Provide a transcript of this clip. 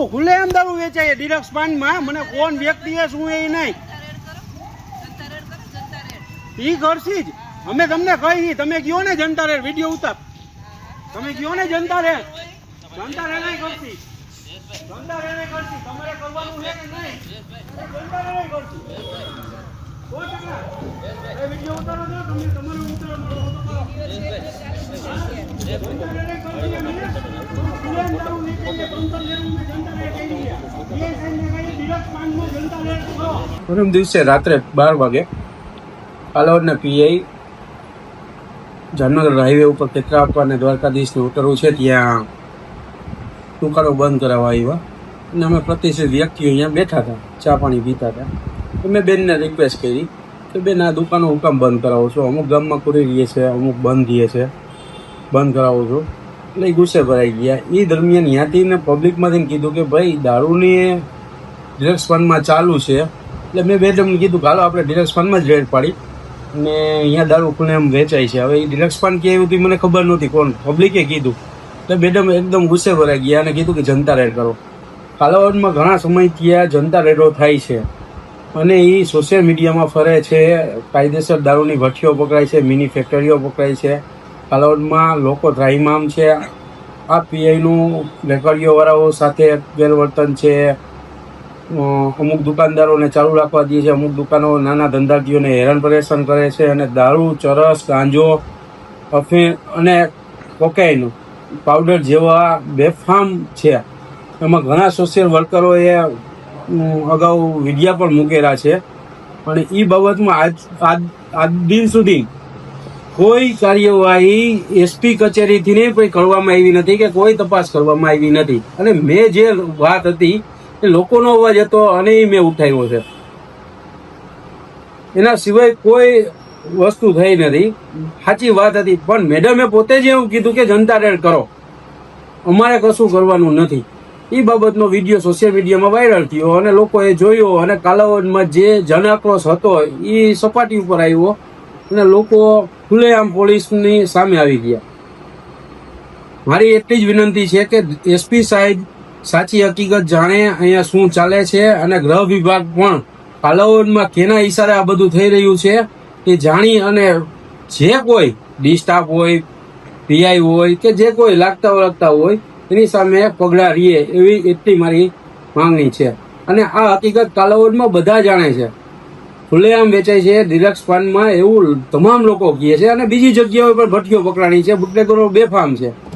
આવું ખુલ્લે આમ દારૂ વેચાય ડિરક્સ પાનમાં મને કોણ વ્યક્તિ છે, શું એ નહીં. ઈ કરશી જ. અમે તમને કહી તમે કયો ને જનતા રેડ વીડિયો ઉતાર. તમે કયો ને જનતા રેડ જનતા રેડ નહીં કરશી જનતા રેડ નહીં કરશી તમારે કરવાનું છે કે નહીં? જનતા રેડ નહીં કરશી સો વીડિયો એમ ને? ખુલ્લે આમ દારૂ વેચાય છે, બંધ કરી દેવું છે, જનતા રેડ કહી રહ્યા. એ સાહેબને કહી ડિરક્સ પાનમાં જનતા રેડ કરો પરમ દિવસે રાત્રે બાર વાગે પાલોડના પીઆઈ જામનગર હાઈવે ઉપર ખેતરાપા અને દ્વારકાધીશને ઉતરવું છે ત્યાં દુકાનો બંધ કરાવવા આવ્યા. અને અમે પ્રતિષ્ઠિત વ્યક્તિઓ અહીંયા બેઠા હતા, ચા પાણી પીતા હતા. તો મેં બેનને રિક્વેસ્ટ કરી કે, બેન, આ દુકાનો હું કામ બંધ કરાવો છો? અમુક ગામમાં ખુલી રહીએ છે, અમુક બંધ રહીએ છે. બંધ કરાવો છો. એટલે ગુસ્સે ભરાઈ ગયા. એ દરમિયાન ત્યાંથી પબ્લિકમાંથી કીધું કે, ભાઈ, દારૂની ડિરેક્સ ફંડમાં ચાલુ છે. એટલે મેં મેડમને કીધું હાલો આપણે ડિલક્સ ફંડમાં જ રેડ પાડી. ને અહીંયા દારૂ ખુલ્લે એમ વેચાય છે. હવે એ ડિલક્સ ફંડ કે એવું મને ખબર નહોતી કોણ. પબ્લિકે કીધું. એટલે મેડમ એકદમ ગુસ્સે ભરાઈ ગયા અને કીધું કે જનતા રેડ કરો. કાલાવડમાં ઘણા સમયથી આ જનતા રેડો થાય છે. અને એ સોશિયલ મીડિયામાં ફરે છે. કાયદેસર દારૂની ભઠ્ઠીઓ પકડાય છે. મિની ફેક્ટરીઓ પકડાય છે. કાલાવડમાં લોકો ત્રાહિમામ છે. આ પીઆઈનું વેપારીઓવાળાઓ સાથે ગેરવર્તન છે. અમુક દુકાનદારોને ચાલુ રાખવા દે છે. અમુક દુકાનો નાના ધંધાર્થીઓને હેરાન પરેશાન કરે છે અને દારૂ, ચરસ, ગાંજો, અફીણ અને કોકાઈન, પાવડર જેવા બેફામ છે. એમાં ઘણા સોશિયલ વર્કરોએ અગાઉ વિડિયા પણ મૂકેલા છે. અને એ બાબતમાં આજ આજ આજ દિન સુધી કોઈ કાર્યવાહી એસપી કચેરીથી નહીં, કોઈ કરવામાં આવી નથી કે કોઈ તપાસ કરવામાં આવી નથી. અને મેં જે વાત હતી એ લોકોનો અવાજ હતો અને એ મેં ઉઠાવ્યો છે. એના સિવાય કોઈ વસ્તુ થઈ નથી. સાચી વાત હતી, પણ મેડમે પોતે જ એવું કીધું કે જનતા રેડ કરો. અમારે કશું કરવાનું નથી. એ બાબતનો વીડિયો સોશિયલ મીડિયામાં વાયરલ થયો અને લોકોએ જોયો અને કાલાવડમાં જે જન આક્રોશ હતો એ સપાટી ઉપર આવ્યો અને લોકો ખુલ્લેઆમ પોલીસની સામે આવી ગયા. મારી એટલી જ વિનંતી છે કે એસપી સાહેબ સાચી હકીકત જાણે અહીંયા શું ચાલે છે અને ગ્રહ વિભાગ પણ પાલવનમાં કેના ઈશારે આ બધું થઈ રહ્યું છે એ જાણી અને જે કોઈ ડી સ્ટાફ હોય, પીઆઈ હોય કે જે કોઈ લાગતા ઓળખતા હોય, એની સામે પગલા રીએ એવી એટલી મારી માંગણી છે. અને આ હકીકત કાલાવડમાં બધા જાણે છે. ખુલ્લેઆમ વેચાય છે, ડિલક્સ પાનમાં એવું તમામ લોકો કહે છે અને બીજી જગ્યાઓ પર ભઠ્ઠીઓ પકડાણી છે, બુટલેગરો બેફામ છે.